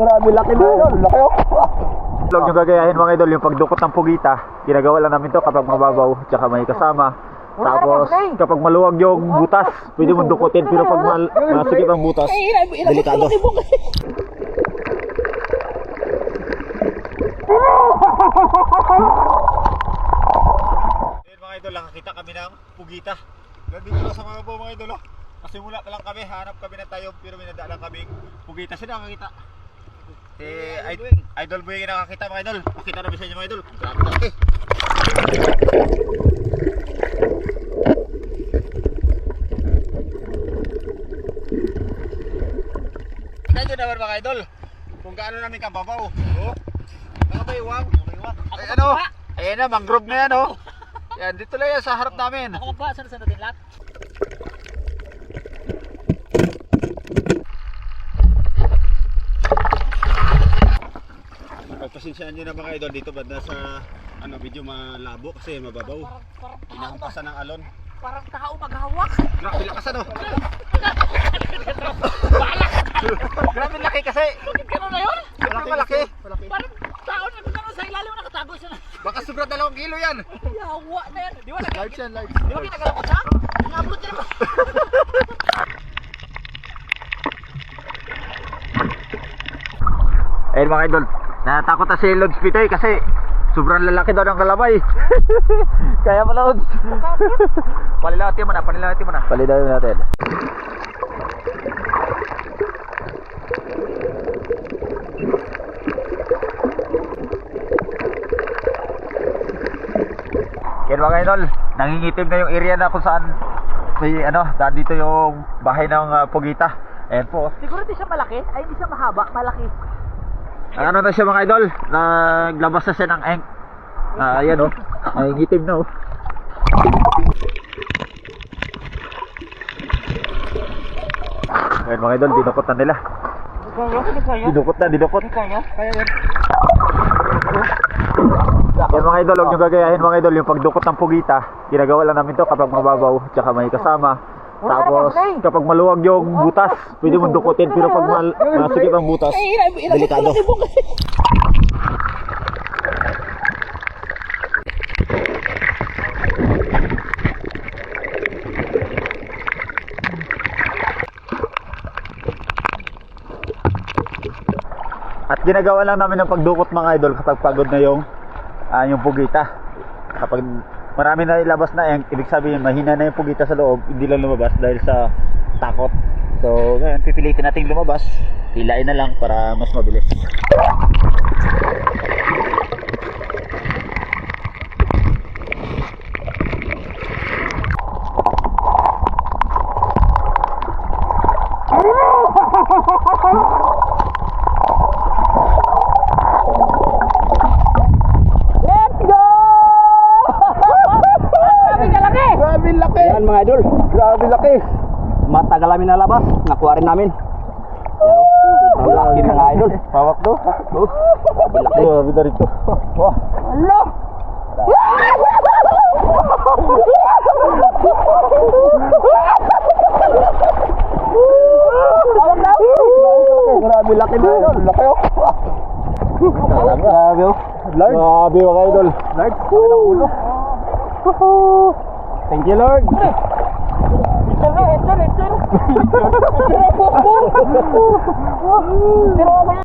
Grabe laki na yun. Laki oh. Huwag nyo gagayahin mga idol, yung pagdukot ng pugita, ginagawa lang namin to kapag mababaw, tsaka may kasama. Tapos, kapag maluwag yung butas, pwede mo dukutin, pero pag mal masikip ang butas, delikado. Ayun mga idol, nakakita kami ng pugita. Nandito lang sa mga mga idol, oh. Kasi mula pa lang kami, hanap kami ng tayo, pero may nadaan lang kaming pugita. Sino nakakita? Si Idol, idol Boy yung nakakita mga idol. Pakita namin sa inyo mga idol. Grabe laki. Tingnan nyo naman mga idol. Kung gaano namin kababaw. Oh. Nakabaywang. Ay ano? Ayan na, mangrove na yan oh. Yan, dito lang yan sa harap namin. Ako ba? Saan saan natin lahat? Pagpasensyahan nyo na mga idol dito ba sa ano medyo malabo kasi mababaw. Inahampasan ng alon. Parang tao maghawak. Grabe lakas ano. Grabe laki kasi. Bakit gano'n na yun? Grabe malaki. Parang tao na gano'n sa ilalim nakatago siya na. Baka sobra dalawang kilo yan. Yawa na yan. Di ba nag- Large yan, large. Di ba kinagalaw ko siya? Nabulot niya naman. Ayun mga idol, natakot na si Lods Pitoy kasi sobrang lalaki daw ng kalamay. Kaya pala Lods. palilatin mo na, palilatin mo na. Palilatin natin. Yan mga idol, nangingitim na yung area na kung saan may ano, dito yung bahay ng ah, Pugita. Ayan po. Siguro di siya malaki. Ay, di siya mahaba. Malaki. Ano na siya mga idol? Naglabas na siya ng eng. Ah, ayan oh. Nangingitim na oh. Ayan mga idol, dinukot na nila. Dinukot na, dinukot. Yan mga idol, huwag nyo gagayahin mga idol, yung pagdukot ng pugita, ginagawa lang namin to kapag mababaw, tsaka may kasama. Tapos, kapag maluwag yung butas, pwede mo dukutin, pero pag mal masikip ang butas, delikado. At ginagawa lang namin ng pagdukot mga idol kapag pagod na yung ah, yung pugita. Kapag marami na ilabas na yung ibig sabihin mahina na yung pugita sa loob, hindi lang lumabas dahil sa takot. So, ngayon pipilitin nating lumabas. Hilain na lang para mas mabilis. Grabe laki. Yan mga idol. Grabe laki. Matagal namin nalabas. Nakuha rin namin. Oh. Ang laki mga idol. Pawak do. Oh. Laki. Grabe na rito. Wah. Hello! Grabe laki na idol. Laki oh. Grabe oh. Lord. Grabe mga idol. Ng ulo. Thank you Lord. Ito na, ito, ito. Ito na, boom, boom. Tira mo yan.